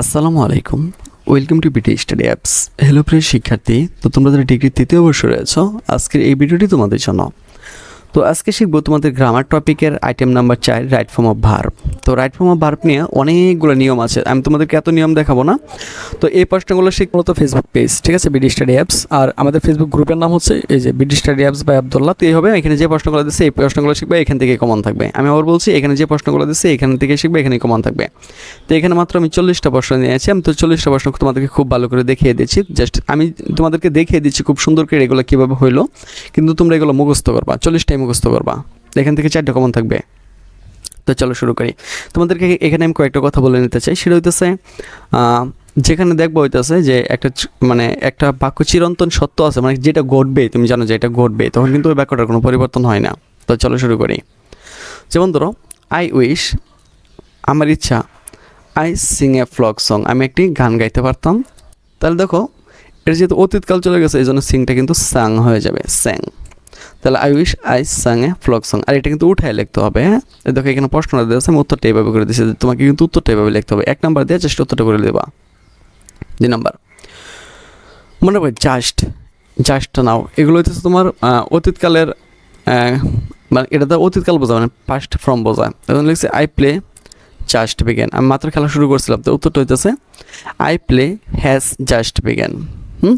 আসসালামু আলাইকুম। Welcome to BT study apps hello প্রিয় শিক্ষার্থী, তো তোমরা যারা ডিগ্রি তৃতীয় বর্ষ রয়েছ, আজকের এই ভিডিওটি তোমাদের জন্য। তো আজকে শিখব তোমাদের গ্রামার টপিকের আইটেম নাম্বার চার রাইট ফর্ম অফ ভার্ব তো রাইট ফর্ম অফ ভার্ব নিয়ে অনেকগুলো নিয়ম আছে। আমি তোমাদেরকে এত নিয়ম দেখাবো না। তো এই প্রশ্নগুলো শিখ মূলত ফেসবুক পেজ ঠিক আছে? বিডি স্টাডি অ্যাপস আর আমাদের ফেসবুক গ্রুপের নাম হচ্ছে এই যে BD study apps by Abdullah তো এই হবে এখানে যে প্রশ্নগুলো দিচ্ছে, এই প্রশ্নগুলো শিখবে, এখান থেকে কমন থাকবে। আমি আবার বলছি, এখানে যে প্রশ্নগুলো দিচ্ছে, এখান থেকে শিখবে, এখানে কমন থাকবে। তো এখানে মাত্র আমি চল্লিশটা প্রশ্ন নিয়েছি আমি তো চল্লিশটা প্রশ্ন তোমাদেরকে খুব ভালো করে দেখিয়ে দিচ্ছি জাস্ট আমি তোমাদেরকে দেখিয়ে দিচ্ছি খুব সুন্দর করে এগুলো কীভাবে হইল। কিন্তু তোমরা এগুলো মুখস্থ করবা। চল্লিশটাই মুখস্থ করবা। এখান থেকে চারটা কমন থাকবে। তো চলো শুরু করি। তোমাদেরকে এখানে আমি কয়েকটা কথা বলে নিতে চাই। সেটা হইতেছে যেখানে দেখব হইতেছে যে একটা মানে একটা বাক্য চিরন্তন সত্য আছে। মানে যেটা ঘটবে তুমি জানো যে এটা ঘটবে তখন কিন্তু ওই বাক্যটার কোনো পরিবর্তন হয় না। তো চলো শুরু করি। যেমন ধরো আই উইশ আমার ইচ্ছা I sing a flock song আমি একটি গান গাইতে পারতাম। তাহলে দেখো, এটা যেহেতু অতীতকাল চলে গেছে এই জন্য সিংটা কিন্তু সাং হয়ে যাবে স্যাং তাহলে I wish I sang a flock song আর এটা কিন্তু উঠায় লিখতে হবে হ্যাঁ? দেখো এখানে প্রশ্নটা দিয়েছে আমি উত্তরটা এইভাবে করে দিয়েছি তোমাকে কিন্তু উত্তরটা এইভাবে লিখতে হবে। এক নাম্বার দিয়ে চেষ্টা উত্তরটা করে দেবা। দুই নাম্বার। মনে রাখবে জাস্ট জাস্ট নাও এগুলো হচ্ছে তোমার অতীতকালের মানে এটা তো অতীতকাল বোঝা মানে পাস্ট ফ্রম বোঝায়। এখন লিখছে আই প্লে জাস্ট বিজ্ঞান আমি মাত্র খেলা শুরু করছিলাম, তো উত্তরটা হইতেছে আই প্লে হ্যাজ জাস্ট বিজ্ঞান হুম?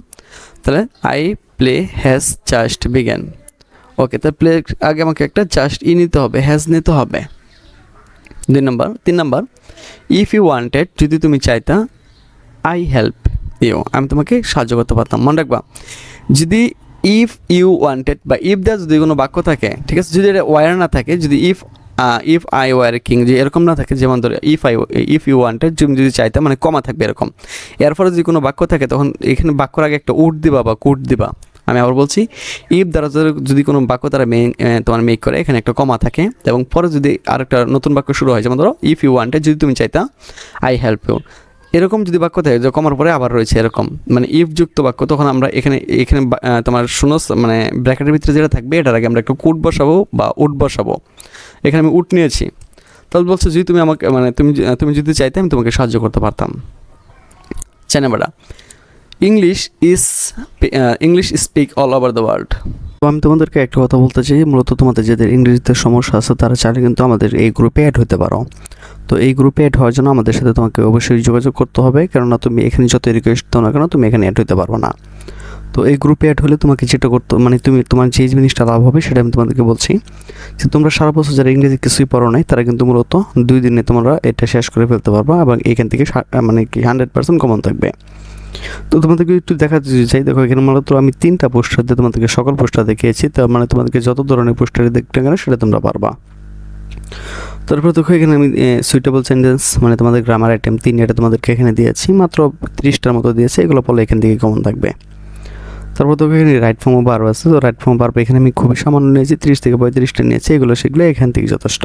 তাহলে আই প্লে হ্যাজ জাস্ট বিজ্ঞান ওকে তাহলে প্লে আগে আমাকে একটা জাস্ট ই নিতে হবে হ্যাজ নিতে হবে। দুই নম্বর তিন নম্বর ইফ ইউ ওয়ান্টেড যদি তুমি চাইতা আই হেল্প ইউ আমি তোমাকে সাহায্য করতে পারতাম। মনে রাখবা, যদি ইফ ইউ ওয়ান্টেড বা ইফ দেওয়া যদি কোনো বাক্য থাকে, ঠিক আছে, যদি এটা ওয়ার না থাকে, যদি if if I were king যে এরকম না থাকে, যেমন ধরো if I if you wanted তুমি যদি চাইতে মানে কমা থাকবে এরকম। এরপরে যদি কোনো বাক্য থাকে, তখন এখানে বাক্যর আগে একটা উট দিবা বা কুট দিবা। আমি আবার বলছি ইফ দ্বারা যদি- কোনো বাক্য তারা তোমার মেক করে, এখানে একটা কমা থাকে, এবং পরে যদি আরেকটা নতুন বাক্য শুরু হয়, যেমন ধরো ইফ ইউ ওয়ান্টেড যদি তুমি চাইতা আই হেল্প ইউ এরকম যদি বাক্য থাকে কমার পরে আবার রয়েছে এরকম মানে ইফ যুক্ত বাক্য, তখন আমরা এখানে এখানে তোমার শুনো মানে ব্র্যাকেটের ভিতরে যেটা থাকবে, এটার আগে আমরা একটা কুট বসাবো বা উট বসাবো। এখানে আমি উট নিয়েছি। তাহলে বলছো, যদি তুমি আমাকে মানে তুমি তুমি যদি চাইতে, আমি তোমাকে সাহায্য করতে পারতাম। চাইনাবাড়া English is English speak all over the world তো আমি তোমাদেরকে একটা কথা বলতে চাই, মূলত তোমাদের যাদের ইংরেজিতে সমস্যা আছে, তারা চাইলে কিন্তু আমাদের এই গ্রুপে অ্যাড হতে পারো। তো এই গ্রুপে অ্যাড হওয়ার জন্য আমাদের সাথে তোমাকে অবশ্যই যোগাযোগ করতে হবে, কেননা তুমি এখানে যত রিকোয়েস্ট দাও না কেন, তুমি এখানে অ্যাড হতে পারব না। তো এই গ্রুপে অ্যাড হলে তোমাকে যেটা করতে মানে তুমি, তোমার যে জিনিসটা লাভ হবে সেটা আমি তোমাদেরকে বলছি। যে তোমরা সারা বছর যারা ইংরেজি কিছুই পড়ো নাই, তারা কিন্তু মূলত দুই দিনে তোমরা এটা শেষ করে ফেলতে পারবা এবং এখান থেকে মানে কি হান্ড্রেড পার্সেন্ট কমন থাকবে। তো তোমাদেরকে একটু দেখা চাই, দেখো এখানে মূলত আমি তিনটা পোস্টার দিয়ে তোমাদেরকে সকল পোস্টার দেখিয়েছি, তার মানে তোমাদেরকে যত ধরনের পোস্টারে দেখতে গেলে সেটা তোমরা পারবা। তারপর দেখো এখানে আমি সুইটেবল সেন্টেন্স মানে তোমাদের গ্রামার আইটেম তিন এটা তোমাদেরকে এখানে দিয়েছি, মাত্র তিরিশটার মতো দিয়েছে, এগুলো পড়লে এখান থেকে কমন থাকবে। তারপর দেখো এখানে রাইট ফর্ম বারো আছে, তো রাইট ফর্ম বারো এখানে আমি খুবই সামান্য নিয়েছি, তিরিশ থেকে পঁয়ত্রিশটা নিয়েছি, এগুলো সেগুলো এখান থেকে যথেষ্ট।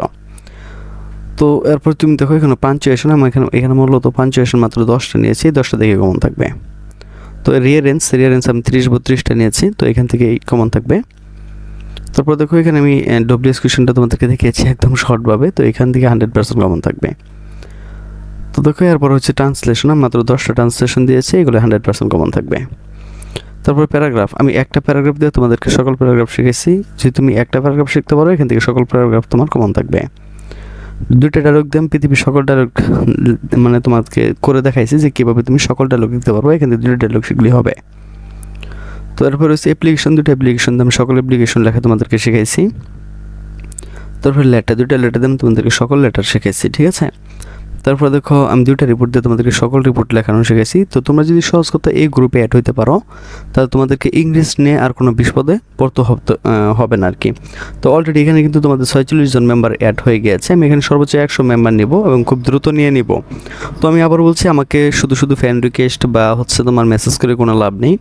তো এরপর তুমি দেখো এখানে পাঞ্চুয়েশন আমি এখানে এখানে মূলত পাঞ্চুয়েশন মাত্র দশটা নিয়েছি, দশটা থেকে কমন থাকবে। তো রিয়ারেন্স রিয়ারেন্স আমি তিরিশ বত্রিশটা নিয়েছি, তো এখান থেকে কমন থাকবে। তারপর দেখো এখানে আমি ডব্লিউএস কোয়েশনটা তোমাদেরকে দেখিয়েছি একদম শর্টভাবে তো এখান থেকে হান্ড্রেড পার্সেন্ট কমন থাকবে। তো দেখো এরপর হচ্ছে ট্রান্সলেশন আমি মাত্র দশটা ট্রান্সলেশন দিয়েছি, এগুলো হান্ড্রেড পার্সেন্ট কমন থাকবে। তারপর প্যারাগ্রাফ আমি একটা প্যারাগ্রাফ দিয়ে তোমাদেরকে সকল প্যারাগ্রাফ শিখেছি, যদি তুমি একটা প্যারাগ্রাফ শিখতে পারো, এখান থেকে সকল প্যারাগ্রাফ তোমার কমন থাকবে। দুইটা ডায়লগ দিয়ে আমি পৃথিবীর সকল ডায়লগ মানে তোমাকে করে দেখাইছি যে কীভাবে তুমি সকল ডায়লগ লিখতে পারব, এখান থেকে দুটো ডায়লগ শিখলেই হবে। তো তারপর হচ্ছে অ্যাপ্লিকেশন দুটো অ্যাপ্লিকেশন দিয়ে আমি সকল অ্যাপ্লিকেশন লেখা তোমাদেরকে শিখাইছি। তারপর লেটার দুটো লেটার দিয়ে আমি তোমাদেরকে সকল লেটার শেখাইছি, ঠিক আছে? তারপর দেখো, আমি দুইটা রিপোর্ট দিয়ে তোমাদেরকে সকল রিপোর্ট লেখানো শিখেছি তো তোমরা যদি সহজ কথা এই গ্রুপে অ্যাড হইতে পারো, তাহলে তোমাদেরকে ইংলিশ নিয়ে আর কোনো বিপদে পড়তে হব- না আর কি তো অলরেডি এখানে কিন্তু তোমাদের ছয়চল্লিশ জন মেম্বার অ্যাড হয়ে গিয়েছে। আমি এখানে সর্বোচ্চ একশো মেম্বার নিব এবং খুব দ্রুত নিয়ে নিব। তো আমি আবার বলছি, আমাকে শুধু শুধু ফ্যান রিকোয়েস্ট বা হচ্ছে তোমার মেসেজ করে কোনো লাভ নেই।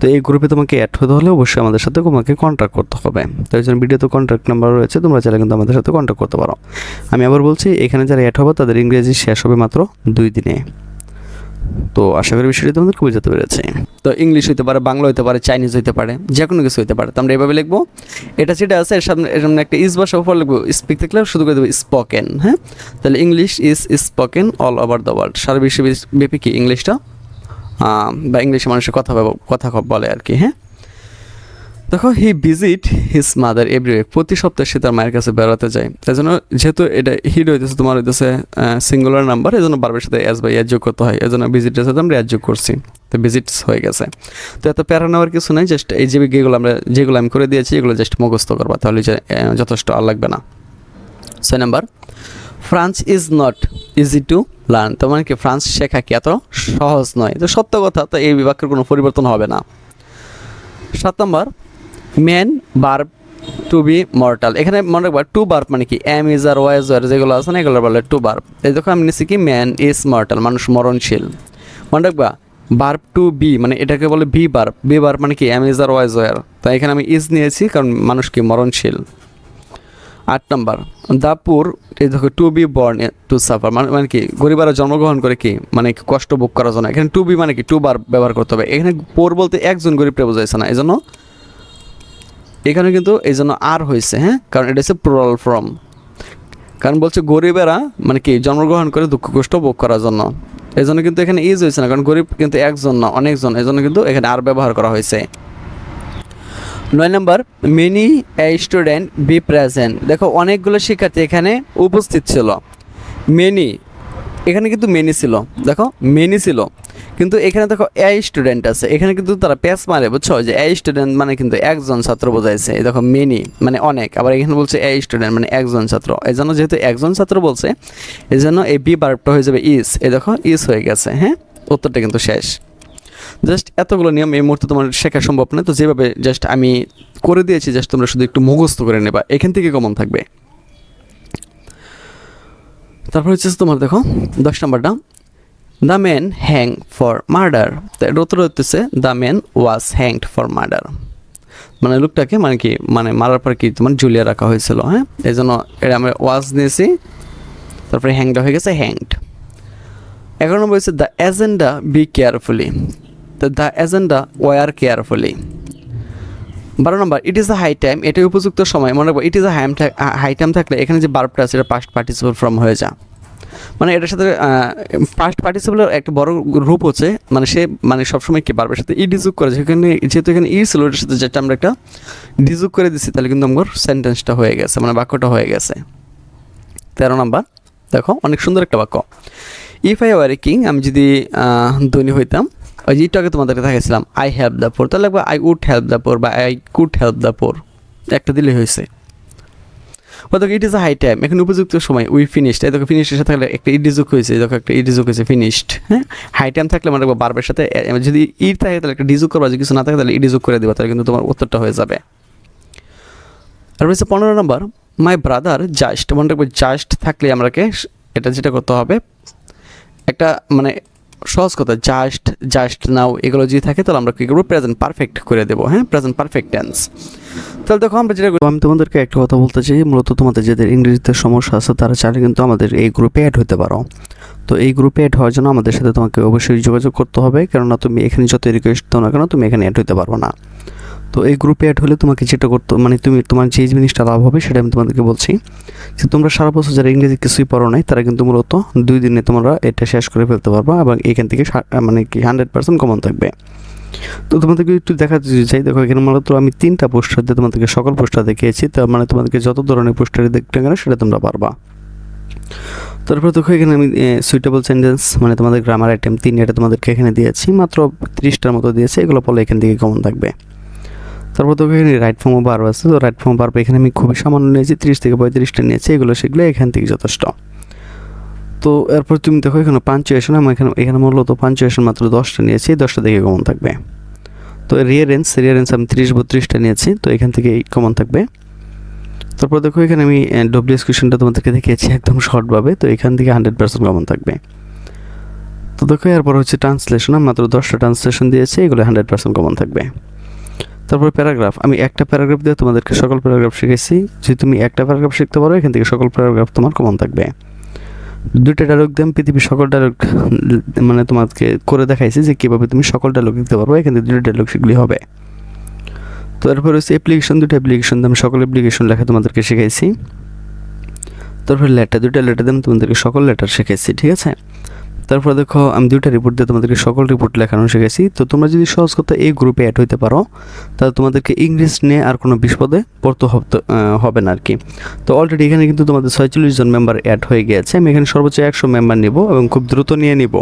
তো এই গ্রুপে তোমাকে অ্যাড হতে হলে অবশ্যই আমাদের সাথে তোমাকে কন্ট্যাক্ট করতে হবে। তো এই জন্য ভিডিওতে কন্ট্যাক্ট নাম্বার রয়েছে, তোমরা চাইলে কিন্তু আমাদের সাথে কন্ট্যাক্ট করতে পারো। আমি আবার বলছি, এখানে যারা অ্যাড হবে, তাদের ইংরেজি শেষ হবে মাত্র দুই দিনে। তো আশা করি বিষয়টি তোমাদেরকে বোঝাতে পেরেছি। তো ইংলিশ হইতে পারে, বাংলা হইতে পারে, চাইনিজ হইতে পারে যে কোনো কিছু হইতে পারে। তো আমরা এভাবে লিখব। এটা যেটা আছে, এর সামনে এর সামনে একটা ইস ভাষা উপর লিখব। স্পিক থাকলে শুধু করে দেবো স্পোকেন হ্যাঁ? তাহলে English is spoken all over the world সারা বিশ্বব্যাপী কি ইংলিশটা? বা ইংলিশে মানুষের কথা কথা বলে আর কি হ্যাঁ? দেখো he visit his mother every প্রতি সপ্তাহে সে তার মায়ের কাছে বেড়াতে যায়। তাই জন্য যেহেতু এটা হিড হইতেছে তোমার হইতেছে সিঙ্গুলার নাম্বার এই জন্য বারবার সাথে এস বাই এস যোগ করতে হয়। এই জন্য ভিজিটের সাথে আমরা এস যোগ করছি। তো ভিজিটস হয়ে গেছে। তো এত প্যারা নেওয়ার কিছু নেই জাস্ট এই যে যেগুলো আমরা, যেগুলো আমি করে দিয়েছি, এগুলো জাস্ট মুখস্থ করবা, তাহলে যে যথেষ্ট আর লাগবে না। ছয় number France is not easy to learn তো মানে কি ফ্রান্স শেখা কি এত সহজ নয়। তো সত্য কথা, তো এই বিভাগের কোনো পরিবর্তন হবে না। সাত number man, verb, to be mortal. এখানে মনে রাখবা, টু বার্ব মানে কি? Am is are was are, যেগুলো আছে না এগুলো বলে টু বার্ব। এই দেখো, আমি নিচ্ছি কি? ম্যান ইজ মর্টাল, মানুষ মরণশীল। মনে রাখবা, বার্ব টু বি মানে এটাকে বলে বি বার্ব। বি বার্ব মানে কি? Am is are was were তাই এখানে আমি ইজ নিয়েছি, কারণ মানুষ কি? মরণশীল। আট নম্বর দ্য পুর এই দেখো, to be born to suffer. মানে মানে কি? গরিবারা জন্মগ্রহণ করে কি? মানে কষ্ট ভোগ করার জন্য। এখানে টু বি মানে কি? টু বার ব্যবহার করতে হবে। এখানে পোর বলতে একজন গরিবটা বোঝাইছে না এই জন্য এখানে কিন্তু এই জন্য আর হয়েছে হ্যাঁ? কারণ এটা হচ্ছে প্লুরাল ফর্ম কারণ বলছে গরিবেরা মানে কি, জন্মগ্রহণ করে দুঃখ কষ্ট ভোগ করার জন্য। এই জন্য কিন্তু এখানে ইজ হয়েছে না, কারণ গরিব কিন্তু একজন না, অনেকজন। এই জন্য কিন্তু এখানে আর ব্যবহার করা হয়েছে। নয় number many a student be present দেখো, অনেকগুলো শিক্ষার্থী এখানে উপস্থিত ছিল। মেনি এখানে কিন্তু মেনি ছিল। দেখো মেনি ছিল। কিন্তু এখানে দেখো এ স্টুডেন্ট আছে। এখানে কিন্তু তারা প্যাস মারে, বুঝছ? যে এ স্টুডেন্ট মানে কিন্তু একজন ছাত্র বোঝাইছে। দেখো মেনি মানে অনেক। আবার এখানে বলছে এ স্টুডেন্ট মানে একজন ছাত্র। এই জন্য যেহেতু একজন ছাত্র বলছে এই জন্য এই বি বার্বটা হয়ে যাবে ইস এই দেখো ইস হয়ে গেছে হ্যাঁ? উত্তরটা কিন্তু শেষ। জাস্ট এতগুলো নিয়ম এই মুহূর্তে তোমার শেখা সম্ভব না। তো যেভাবে জাস্ট আমি করে দিয়েছি জাস্ট তোমরা শুধু একটু মুখস্থ করে নেবা। এখান থেকে কমন থাকবে। তারপর হচ্ছে তোমার দেখো, দশ নম্বরটা। The man hang for murder তো এর উত্তর হচ্ছে the man was hanged for murder মানে লোকটাকে মানে কি মানে মারার পর কি তোমার ঝুলিয়ে রাখা হয়েছিল হ্যাঁ? এই জন্য এটা আমরা ওয়াজ নিয়েছি, তারপরে হ্যাংটা হয়ে গেছে হ্যাংড নম্বর হচ্ছে দ্য এজেন্ডা বি কেয়ারফুলি তো দ্য এজেন্ডা ওয়ার কেয়ারফুলি বারো number it is a high time এটাই উপযুক্ত সময়। মনে রাখব it is a high high time থাকলে এখানে যে বার্বটা আছে, এটা পাস্ট পার্টিসিপল ফর্ম হয়ে যা মানে এটার সাথে পাস্ট পার্টিসিপলের একটা বড় রূপ হচ্ছে মানে সে মানে সবসময় কি বার্বের সাথে ই ডিজুক করে, যেখানে, যেহেতু এখানে ই ছিল ওটার সাথে যেটা আমরা একটা ডিজুক করে দিচ্ছি তাহলে কিন্তু আমার সেন্টেন্সটা হয়ে গেছে মানে বাক্যটা হয়ে গেছে। তেরো নম্বর, দেখো, অনেক সুন্দর একটা বাক্য। ইফ আই ওয়ার কিং আমি যদি ধনী হইতাম, ওই যে আগে তোমাদেরকে দেখাইছিলাম আই হেল্প দ্য পোর তাহলে I would help the poor বা I could help the poor একটা দিলে হয়েছে। দেখো it is a high time এখন উপযুক্ত সময় উই ফিনিশড এই দেখো ফিনিশের সাথে থাকলে একটা ইডিজুক হয়েছে, এই দেখো, একটা ইডিজুক হয়েছে ফিনিশড হ্যাঁ? হাই টাইম থাকলে মানে বারবার সাথে যদি ইট থাকে তাহলে একটা ডিজুক করবা, যদি কিছু না থাকে তাহলে ইডিজুক করে দেবা, তাহলে কিন্তু তোমার উত্তরটা হয়ে যাবে। আর হচ্ছে পনেরো নম্বর মাই ব্রাদার জাস্ট মনে রাখবে জাস্ট থাকলে আমরাকে এটা যেটা করতে হবে, একটা মানে সহজ কথা জাস্ট জাস্ট নাও এগুলো যদি থাকে, তাহলে আমরা কী করব? প্রেজেন্ট পারফেক্ট করে দেবো হ্যাঁ? প্রেজেন্ট পারফেক্ট টেন্স তাহলে দেখো, আমরা যেটা আমি তোমাদেরকে একটা কথা বলতে চাই, মূলত তোমাদের যাদের ইংরেজিতে সমস্যা আছে, তারা চাইলে কিন্তু আমাদের এই গ্রুপে অ্যাড হতে পারো। তো এই গ্রুপে অ্যাড হওয়ার জন্য আমাদের সাথে তোমাকে অবশ্যই যোগাযোগ করতে হবে, কেননা তুমি এখানে যত রিকোয়েস্ট দাও না কেন, তুমি এখানে অ্যাড হতে পারব না। তো এই গ্রুপে অ্যাড হলে তোমাকে যেটা করতে মানে তুমি, তোমার যে জিনিসটা লাভ হবে সেটা আমি তোমাদেরকে বলছি। যে তোমরা সারা বছর যারা ইংরেজি কিছুই পড়ো নাই, তারা কিন্তু মূলত দুই দিনে তোমরা এটা শেষ করে ফেলতে পারবা এবং এখান থেকে মানে কি হান্ড্রেড পার্সেন্ট কমন থাকবে। তো তোমাদেরকে একটু দেখাতে চাই, দেখো এখানে মূলত আমি তিনটা পোস্টার দিয়ে তোমাদেরকে সকল পোস্টার দেখিয়েছি তার মানে তোমাদেরকে যত ধরনের পোস্টারে দেখতে গেলে সেটা তোমরা পারবা। তারপর দেখো এখানে আমি সুইটেবল সেন্টেন্স মানে তোমাদের গ্রামার আইটেম তিন এটা তোমাদেরকে এখানে দিয়েছি, মাত্র তিরিশটার মতো দিয়েছি, এগুলো পড়লে এখান থেকে কমন থাকবে। তারপর দেখো এখানে রাইট ফর্ম বার আছে, তো রাইট ফর্ম বার এখানে আমি খুবই সামান্য নিয়েছি, তিরিশ থেকে পঁয়ত্রিশটা নিয়েছি, এগুলো সেগুলো এখান থেকে যথেষ্ট। তো এরপর তুমি দেখো এখানে পাঞ্চুয়েশন আমি এখানে এখানে মূলত পাঞ্চুয়েশন মাত্র দশটা নিয়েছি, দশটা থেকে কমন থাকবে? তো রিয়ারেন্স রিয়ারেন্স আমি তিরিশ বত্রিশটা নিয়েছি, তো এখান থেকে কমন থাকবে? তারপর দেখো এখানে আমি ডব্লিউএস কোয়েশনটা তোমাদেরকে দেখিয়েছি একদম শর্টভাবে তো এখান থেকে হান্ড্রেড পার্সেন্ট কমন থাকবে? তো দেখো এরপর হচ্ছে ট্রান্সলেশন মাত্র দশটা ট্রান্সলেশন দিয়েছি, এগুলো হান্ড্রেড পার্সেন্ট কমন থাকবে? তারপর প্যারাগ্রাফ। আমি একটা প্যারাগ্রাফ দিয়ে তোমাদেরকে সকল প্যারাগ্রাফ শিখেছি। যদি তুমি একটা প্যারাগ্রাফ শিখতে পারো, এখান থেকে সকল প্যারাগ্রাফ তোমার কমন থাকবে। দুইটা ডায়লগ দিয়ে আমি পৃথিবীর সকল ডায়লগ মানে তোমাকে করে দেখাইছি যে কীভাবে তুমি সকল ডায়লগ লিখতে পারব এখান থেকে দুটো ডায়লগ সেগুলি হবে। তো তারপর হচ্ছে অ্যাপ্লিকেশন দুটো অ্যাপ্লিকেশন দিয়ে আমি সকল অ্যাপ্লিকেশন লেখা তোমাদেরকে শিখাইছি। তারপর লেটার দুটো লেটার দিয়ে আমি তোমাদেরকে সকল লেটার শিখেছি ঠিক আছে? তারপর দেখো, আমি দুইটা রিপোর্ট দিয়ে তোমাদেরকে সকল রিপোর্ট লেখানো শিখেছি তো তোমরা যদি সহজ কথা এই গ্রুপে অ্যাড হইতে পারো, তাহলে তোমাদেরকে ইংলিশ নিয়ে আর কোনো বিপদে পড়তে হবে না আর কি তো অলরেডি এখানে কিন্তু তোমাদের ছয়চল্লিশ জন মেম্বার অ্যাড হয়ে গিয়েছে। আমি এখানে সর্বোচ্চ একশো মেম্বার নিব এবং খুব দ্রুত নিয়ে নিব।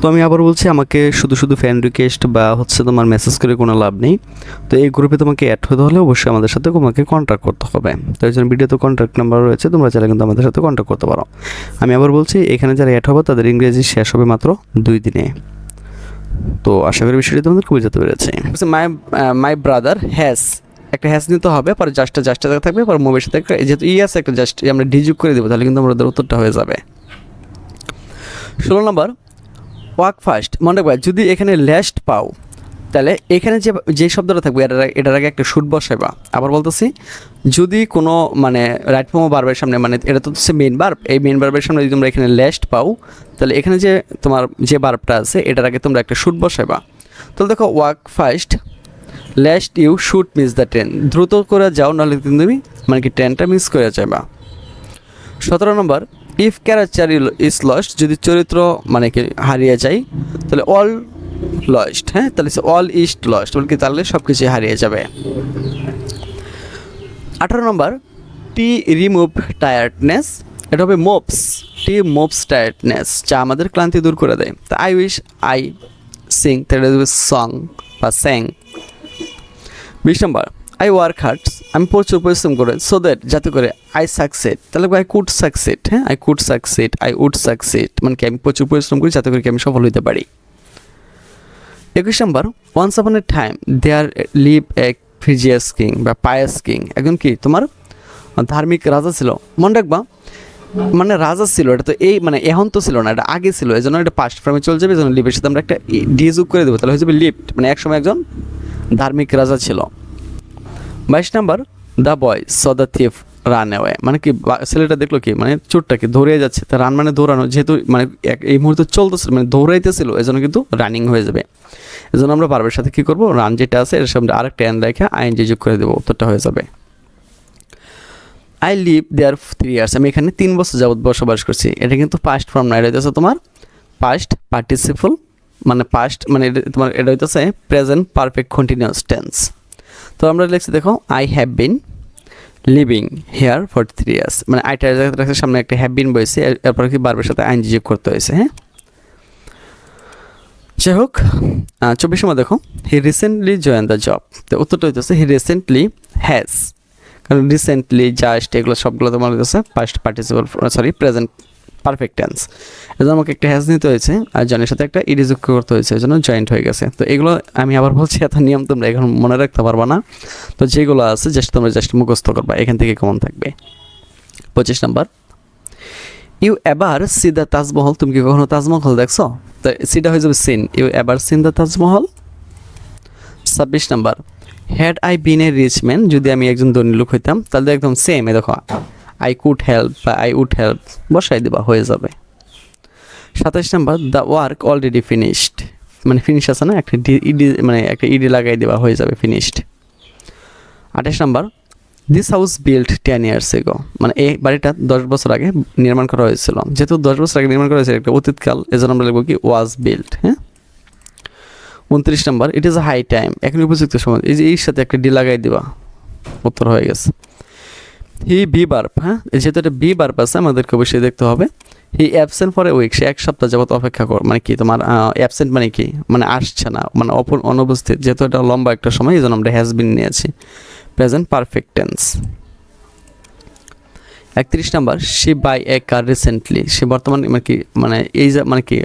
তো আমি আবার বলছি, আমাকে শুধু শুধু ফ্যান রিকোয়েস্ট বা হচ্ছে তোমার মেসেজ করে কোনো লাভ নেই। তো এই গ্রুপে তোমাকে অ্যাড হতে হলে অবশ্যই আমাদের সাথে তোমাকে কন্ট্যাক্ট করতে হবে। তো এই জন্য ভিডিওতে কন্ট্যাক্ট নাম্বার রয়েছে, তোমরা চাইলে কিন্তু আমাদের সাথে কন্ট্যাক্ট করতে পারো। আমি আবার বলছি, এখানে যারা অ্যাড হবে, তাদের ইংরেজি শেষ হবে মাত্র দুই দিনে। তো আশা করি বিষয়টি তোমাদেরকে বোঝাতে পেরেছি। মাই মাই ব্রাদার হ্যাজ একটা হ্যাজ নিতে হবে, পরে জাস্টটা জাস্টটা থাকবে, পরে মুভির সাথে যেহেতু ই আছে, একটা জাস্ট আমরা ডিযুক করে দেবো, তাহলে কিন্তু আমাদের উত্তরটা হয়ে যাবে। ষোলো নম্বর ওয়াক ফার্স্ট মনে রাখবা, যদি এখানে ল্যাস্ট পাও, তাহলে এখানে যে যে শব্দটা থাকবে, এটার এটার আগে একটা শুট বসাইবা। আবার বলতেছি, যদি কোনো মানে রাইট ফর্ম বারবার সামনে মানে এটা তো হচ্ছে মেন বার্ব এই মেন বার্বের সামনে যদি তোমরা এখানে ল্যাস্ট পাও, তাহলে এখানে যে তোমার যে বার্বটা আছে, এটার আগে তোমরা একটা শুট বসাইবা। তাহলে দেখো walk fast lest you should miss the train দ্রুত করে যাও, নাহলে কিন্তু তুমি মানে কি ট্রেনটা মিস করে যাবা সতেরো number if character is lost যদি চরিত্র মানে কি হারিয়ে যায়, তাহলে অল লস্ট হ্যাঁ? তাহলে অল ইস্ট লস্ট বলে তাহলে সব কিছুই হারিয়ে যাবে। আঠারো নম্বর টি রিমুভ টায়ার্ডনেস এটা হবে মোপস টি মোপস টায়ার্ডনেস যা আমাদের ক্লান্তি দূর করে দেয়। তা আই উইশ আই সিং তাহলে সং বা স্যাং বিশ নম্বর আই ওয়ার্ক হার্ড আমি প্রচুর পরিশ্রম করে সো দ্যাট যাতে করে আই সাকসেড তাহলে আই কুড সাকসেড হ্যাঁ? I could succeed I would succeed মানে কি আমি প্রচুর পরিশ্রম করি যাতে করে কি আমি সফল হতে পারি। একুশ নম্বর once upon a time there live এক ফিজিয়াস কিং বা পায়াস কিং একজন কি? তোমার ধার্মিক রাজা ছিল। মনে রাখবা মানে রাজা ছিল, এটা তো এই মানে এখন তো ছিল না, এটা আগে ছিল এই জন্য এটা পাস্ট ফর্মে চলে যাবে এই জন্য লিপের সাথে আমরা একটা ডিযুগ করে দেবো, তাহলে হয়ে যাবে লিফট মানে একসময় একজন ধার্মিক রাজা ছিল। বাইশ number the boy saw the thief run away মানে কি ছেলেটা দেখল কি মানে চোরটাকে দৌড়ে যাচ্ছে। তা রান মানে দৌড়ানো, যেহেতু মানে এই মুহূর্তে চলতেছিল মানে দৌড়াইতেছিল জন্য কিন্তু রানিং হয়ে যাবে। এই জন্য আমরা বারবার সাথে কী করব? রান যেটা আছে, এর সামনে আরেকটা এন রেখে আইএনজি যোগ করে দেবো, উত্তরটা হয়ে যাবে। I live there three years আমি এখানে তিন বছর যাবত বসবাস করছি। এটা কিন্তু পাস্ট ফর্ম না, এটা হইতেছে তোমার পাস্ট পার্টিসিপল মানে পাস্ট মানে তোমার, এটা হইতেছে প্রেজেন্ট পারফেক্ট কন্টিনিউয়াস টেন্স তো আমরা লিখছি, দেখো I have been living here for three years মানে আইটার জায়গায় সামনে একটা হ্যাভ বিন বয়েছে এরপর কি বারবার সাথে আইন যোগ করতে হয়েছে হ্যাঁ? যাই হোক চব্বিশ সময় দেখো he recently join the job তো উত্তরটা হইতেছে হি রিসেন্টলি হ্যাজ কারণ রিসেন্টলি জাস্ট এগুলো সবগুলো তোমার হচ্ছে past participle sorry present perfect tense জন্য আমাকে একটা হ্যাজ নিতে হয়েছে আর জনের সাথে একটা ইডি যুক্ত করতে হয়েছে জন্য জয়েন্ট হয়ে গেছে। তো এগুলো আমি আবার বলছি, এত নিয়ম তোমরা এখন মনে রাখতে পারবা না। তো যেগুলো আছে জাস্ট তোমরা জাস্ট মুখস্থ করবা, এখান থেকে কমন থাকবে। পঁচিশ নাম্বার। ইউ এবার সি দ্য তাজমহল তুমি কি কখনো তাজমহল দেখছ? তো সিটা হয়ে যাবে সিন ইউ এবার সিন দ্য তাজমহল ছাব্বিশ number. Had I been a rich man যদি আমি একজন ধনী লোক হইতাম, তাহলে একদম সেম এ দেখো। আই কুড হেল্প বা আই উড হেল্প বসাই দেবা, হয়ে যাবে। সাতাশ number the work already finished মানে ফিনিশ আছে না? একটা ইডি মানে একটা ইডি লাগাই দেওয়া হয়ে যাবে ফিনিশড আঠাশ number this house build ten years ago মানে এই বাড়িটা দশ বছর আগে নির্মাণ করা হয়েছিল। যেহেতু দশ বছর আগে নির্মাণ করা হয়েছে একটা অতীতকাল, এজন্য আমরা লিখব কি ওয়াজ বিল্ড হ্যাঁ? উনত্রিশ number it is high time এখন উপযুক্ত সময়। এই যে এর সাথে একটা ডি লাগাই দিবা। উত্তর হয়ে গেছে। হি বি বার্প হ্যাঁ? যেহেতু এটা বি বার্প আছে, আমাদেরকে অবশ্যই দেখতে হবে। He absent for a week সে এক সপ্তাহ যাবত অপেক্ষা কর মানে কি তোমার অ্যাবসেন্ট মানে কি? মানে আসছে না মানে অপর, অনুপস্থিত, যেহেতু এটা লম্বা একটা সময়, এই জন্য আমরা হ্যাজ বিন নিয়েছি। প্রেজেন্ট পারফেক্ট টেন্স একত্রিশ number she buy a car recently সে বর্তমানে মানে কি মানে এই যে মানে কি,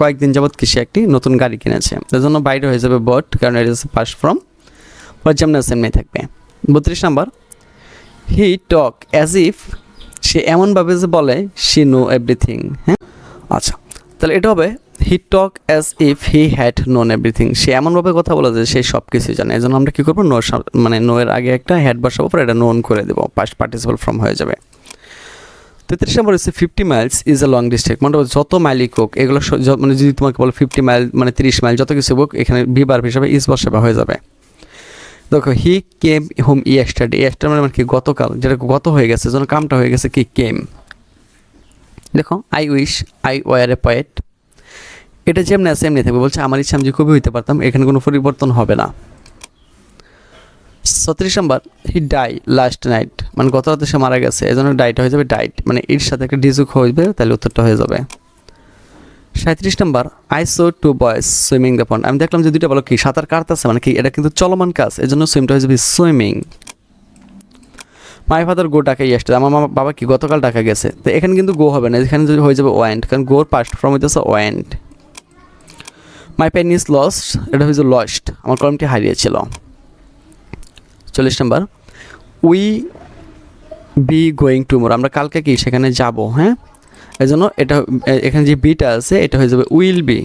কয়েকদিন যাবৎ কি সে একটি নতুন গাড়ি কিনেছে। তার জন্য বাইরে হয়ে যাবে বট কারণ এটা পাস ফ্রম ফর যেমন সেমনি থাকবে। বত্রিশ number he talk as if সে এমনভাবে যে বলে, সি নো এভরিথিং হ্যাঁ? আচ্ছা তাহলে এটা হবে he talk as if he had known everything. সে এমনভাবে কথা বলে যে সে সব কিছুই জানে। এই জন্য আমরা কী করব? নো মানে নো এর আগে একটা হ্যাড বসাবো, পর এটা নোন করে দেবো। পাস্ট পার্টিসিপাল ফর্ম হয়ে যাবে। তেত্রিশ নম্বর হচ্ছে fifty miles is a long district মানে যত মাইলই হোক এগুলো মানে যদি তোমাকে বলো ফিফটি মাইল মানে তিরিশ মাইল যত কিছু হোক, এখানে বিবার হিসাবে ইস বসাবে, হয়ে যাবে। দেখো হি কেম হোম ইয়েস্টারডে ইয়েস্টার মানে কি? গতকাল। যেটা গত হয়ে গেছে, যেন কামটা হয়ে গেছে কি কেম দেখো I wish I were a poet এটা যেমনি আছে, এমনি থাকবে। বলছে, আমার ইচ্ছা আমি যে কবি হইতে পারতাম, এখানে কোনো পরিবর্তন হবে না। ছত্রিশ number he die last night মানে গত রাতে সে মারা গেছে এই জন্য ডাইটা হয়ে যাবে ডাইট মানে এর সাথে একটা ডিজুক হয়ে যাবে, তাহলে উত্তরটা হয়ে যাবে। সাঁত্রিশ number I saw two boys swimming the pond আমি দেখলাম যে দুইটা বলো কি, সাঁতার কাটতেছে মানে কি, এটা কিন্তু চলমান কাজ এই জন্য সুইমটা হয়ে সুইমিং মাই ফাদার গো ডাকা ইয়েস্টার আমার মামা বাবা কি, গতকাল ডাকা গেছে, তো এখানে কিন্তু গো হবে না, এখানে যদি হয়ে যাবে ওয়েন্ট কারণ গোর পাস্ট ফর্ম হইতেছে went my pen is lost এটা হয়েছে লস্ট আমার কলমটি হারিয়েছিল। চল্লিশ number we be going tomorrow আমরা কালকে কি, সেখানে যাব হ্যাঁ? এই জন্য এটা এখানে যে বিটা আছে, এটা হয়ে যাবে উইল বি।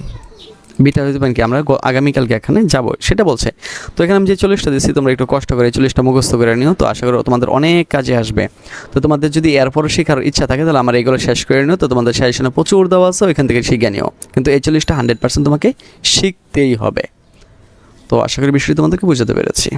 বিটা হয়ে যাবে কি? আমরা আগামীকালকে এখানে যাব, সেটা বলছে। তো এখানে আমি যে চল্লিশটা দিচ্ছি তোমরা একটু কষ্ট করে চল্লিশটা মুখস্থ করে নিও। তো আশা করি তোমাদের অনেক কাজে আসবে। তো তোমাদের যদি এরপরও শেখার ইচ্ছা থাকে, তাহলে আমার এগুলো শেষ করে নিও। তো তোমাদের সাজেশনে প্রচুর দেওয়া আছে, ওইখান থেকে শিখে নিও। কিন্তু এই চল্লিশটা হান্ড্রেড পার্সেন্ট তোমাকে শিখতেই হবে। তো আশা করি বিষয়টি তোমাদেরকে বোঝাতে পেরেছি।